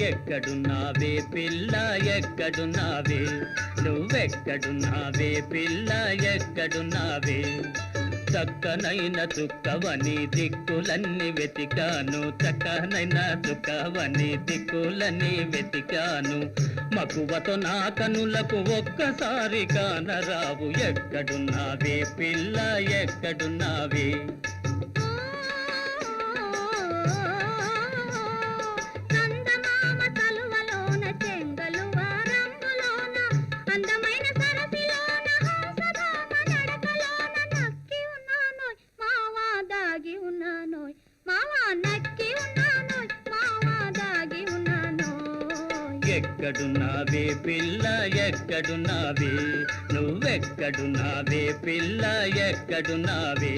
ఎక్కడున్నావే పిల్ల ఎక్కడున్నావే? నువ్వెక్కడున్నావే పిల్ల ఎక్కడున్నావే? చక్కనైన చుక్కవని దిక్కులన్నీ వెతికాను చక్కనైన చుక్కవని దిక్కులన్నీ వెతికాను. మకువతో నా కనులకు ఒక్కసారి కానరావు ఎక్కడున్నావే పిల్ల ఎక్కడున్నావే? ఎక్కడున్నావే పిల్ల ఎక్కడున్నావే? నువ్వెక్కడున్నావే పిల్ల ఎక్కడున్నావే?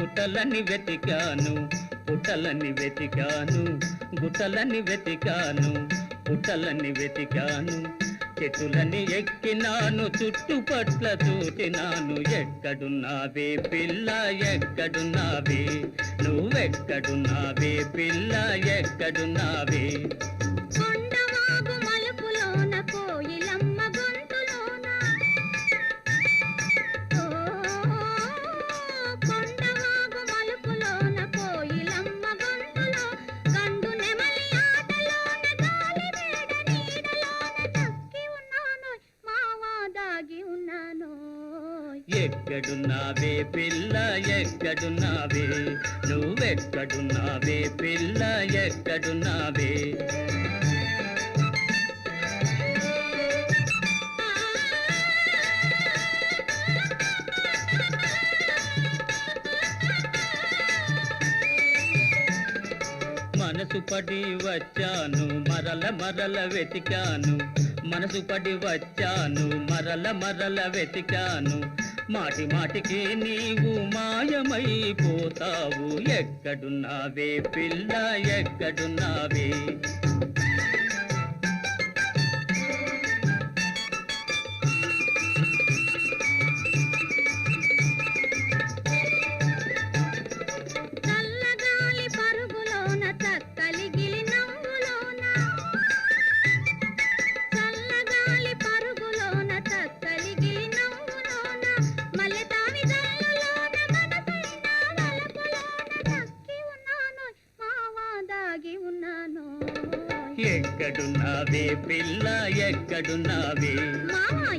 గుట్టలని వెతికాను పుట్టలని వెతికాను గుట్టలని వెతికాను పుట్టలని వెతికాను. చెట్టులని ఎక్కినాను చుట్టుపట్ల చూచినాను. ఎక్కడున్నావే పిల్ల ఎక్కడున్నావే? నువ్వెక్కడున్నావే పిల్ల ఎక్కడున్నావే? ఎక్కడున్నావే పిల్ల ఎక్కడున్నావే? నువ్వెక్కడున్నావే పిల్ల ఎక్కడున్నావే? మనసు పడి వచ్చాను మరల మరల వెతికాను. మనసు పడి వచ్చాను మరల మరల వెతికాను. మాటి మాటికి నీవు మాయమైపోతావు. ఎక్కడున్నావే పిల్ల ఎక్కడున్నావే ఎక్కడున్నావే పిల్ల ఎక్కడున్నావే? మావా